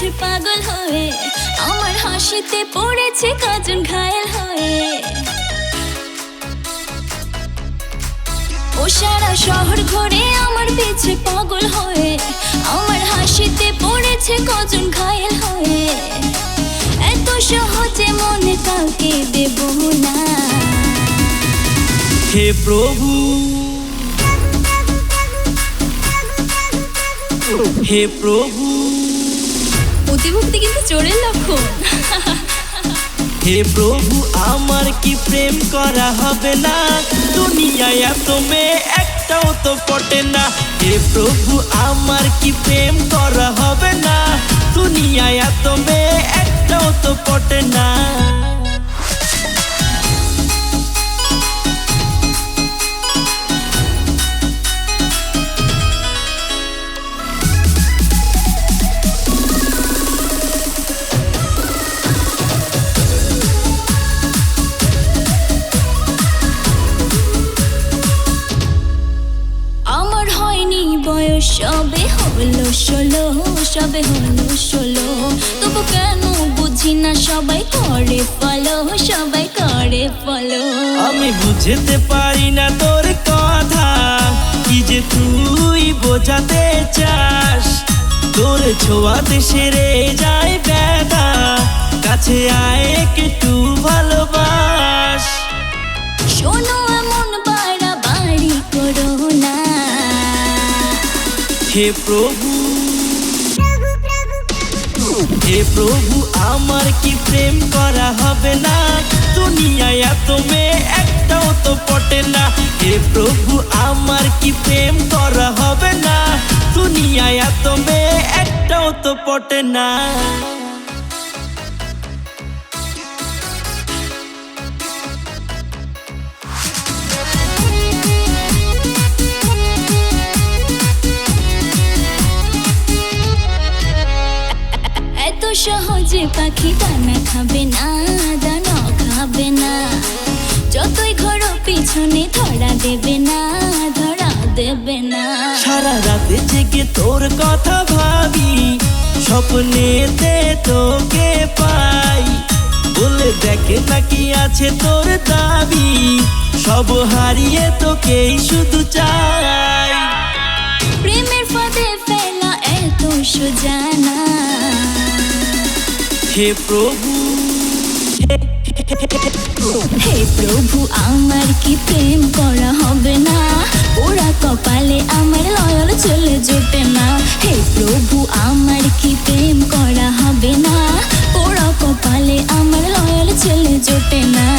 আমার পাগল হয়ে, আমার হাসিতে পড়েছে কজন ঘায়েল হয়ে। ও সারা শহর ঘুরে আমার পিছে পাগল হয়ে, আমার হাসিতে পড়েছে কজন ঘায়েল হয়ে। এত সহজে মনে কাউকে দেব না। হে প্রভু। হে প্রভু। অতিভক্তি কিন্তু চোরের লক্ষণ। হে প্রভু, আমার কি প্রেম করা হবে না? দুনিয়ায় এত মেয়ে, একটাও তো পটে না। হে প্রভু, আমার কি প্রেম করা হবে না? দুনিয়ায় এত মেয়ে, একটাও তো পটে না। সবে হলো ষোলো, সবে হলো ষোলো। তবু কেন বুঝি না সবাই করে ফলো সবাই করে ফলো আমি বুঝতে পারি না তোর কথা, কি যে তুই বোঝাতে চাস। তোর ছোঁয়াতে সেরে যায় ব্যথা, কাছে আয় একটু। হে প্রভু। হে প্রভু, আমার কি প্রেম করা হবে না? দুনিয়ায় এত মেয়ে একটাও তো পটে না। হে প্রভু, আমার কি প্রেম করা হবে না? দুনিয়ায় এত মেয়ে একটাও তো পটে না। সহজে পাখি দানা খাবে না দানা খাবে না। যতই ঘোরো পিছনে ধরা দেবে না ধরা দেবে না। সারা রাতে জেগে তোর কথা ভাবি স্বপ্নেতে তোকে পাই। বলে দেখে নাকি আছে তোর দাবি সব হারিয়ে তোকেই শুধু চাই। প্রেমের ফাঁদে ফেলা এত সোজানা হে প্রভু। হে প্রভু, আমার কি প্রেম করা হবে না? ওরা কপালে আমার লয়াল চলে যেতে না। হে প্রভু, আমার কি প্রেম করা হবে না? ওরা কপালে আমার লয়াল চলে যেতে না।